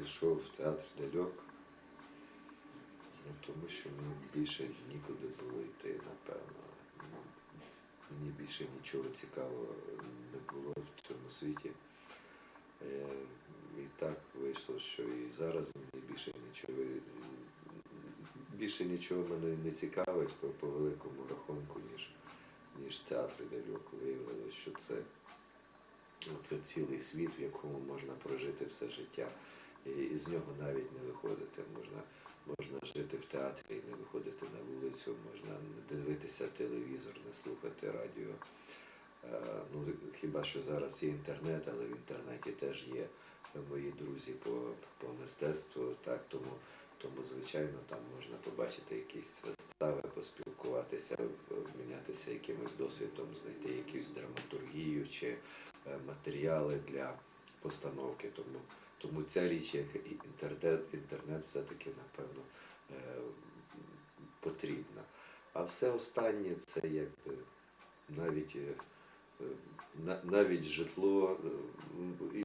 прийшов в театр ляльок, ну, тому що мені більше нікуди було йти, напевно. Мені більше нічого цікавого не було в цьому світі. Е, І так вийшло, що і зараз мені більше нічого більше нічого мене не цікавить по, по великому рахунку, ніж, ніж театр ляльок. Виявилося, що це, це цілий світ, в якому можна прожити все життя. І, з нього навіть не виходити. Можна, можна жити в театрі і не виходити на вулицю, можна не дивитися телевізор, не слухати радіо. Е, Ну, хіба що зараз є інтернет, але в інтернеті теж є мої друзі по, по мистецтву, так, тому, тому, звичайно, там можна побачити якісь вистави, поспілкуватися, обмінятися якимось досвідом, знайти якусь драматургію чи е, матеріали для постановки. Тому, тому ця річ, як інтернет, інтернет все-таки, напевно, е, потрібна. А все останнє це якби навіть. е, на- навіть житло, е, і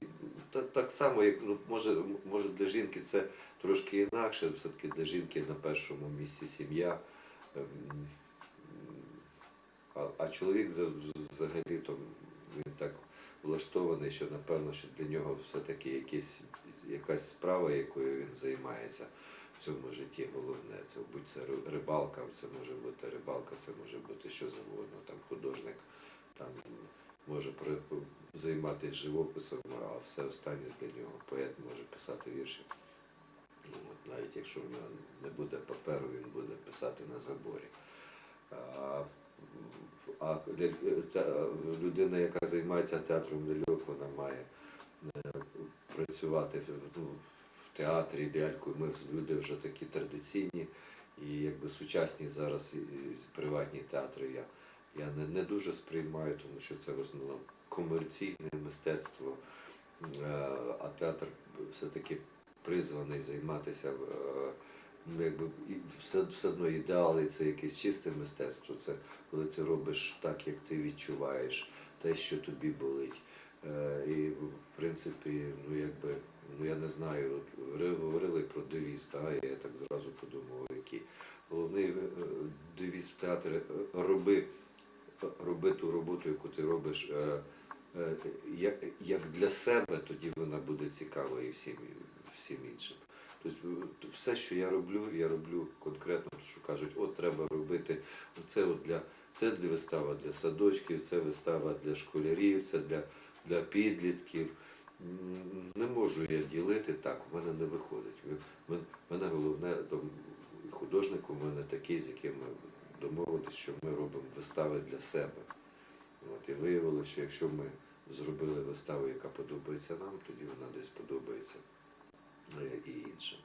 та- так само, як ну, може, може для жінки це трошки інакше, все-таки для жінки на першому місці сім'я. ем, А, а чоловік взагалі то він так влаштований, що напевно, що для нього все-таки якісь, якась справа, якою він займається в цьому житті головне. Це, будь це рибалка, це може бути рибалка, це може бути що завгодно, там художник там може займатися живописом, а все останнє для нього поет може писати вірші. Ну, От, навіть якщо в нього не буде паперу, він буде писати на заборі. А, ляль- та- людина, яка займається театром ляльок, вона має е, працювати ну, в театрі ляльку. Ми люди вже такі традиційні і якби сучасні зараз і, приватні театри. Я, я не, не дуже сприймаю, тому що це в основному комерційне мистецтво, е, а театр все-таки призваний займатися е, якби все, все одно ідеали це якесь чисте мистецтво. Це коли ти робиш так, як ти відчуваєш, те, що тобі болить. Е, І в принципі, ну якби, ну я не знаю, ви говорили про девіз, та, я так зразу подумав, який головний е, девіз в театрі роби, роби ту роботу, яку ти робиш. е, Як, як для себе, тоді вона буде цікава і всім, всім іншим. Тобто все, що я роблю, я роблю конкретно, що кажуть, от треба робити це от для це для вистава для садочків, це вистава для школярів, це для, для підлітків. Не можу я ділити так, у мене не виходить. У мене- головне художник у мене такий, з яким ми домовилися, що ми робимо вистави для себе. От, і виявилося, що якщо ми зробили виставу, яка подобається нам, тоді вона десь подобається і іншим.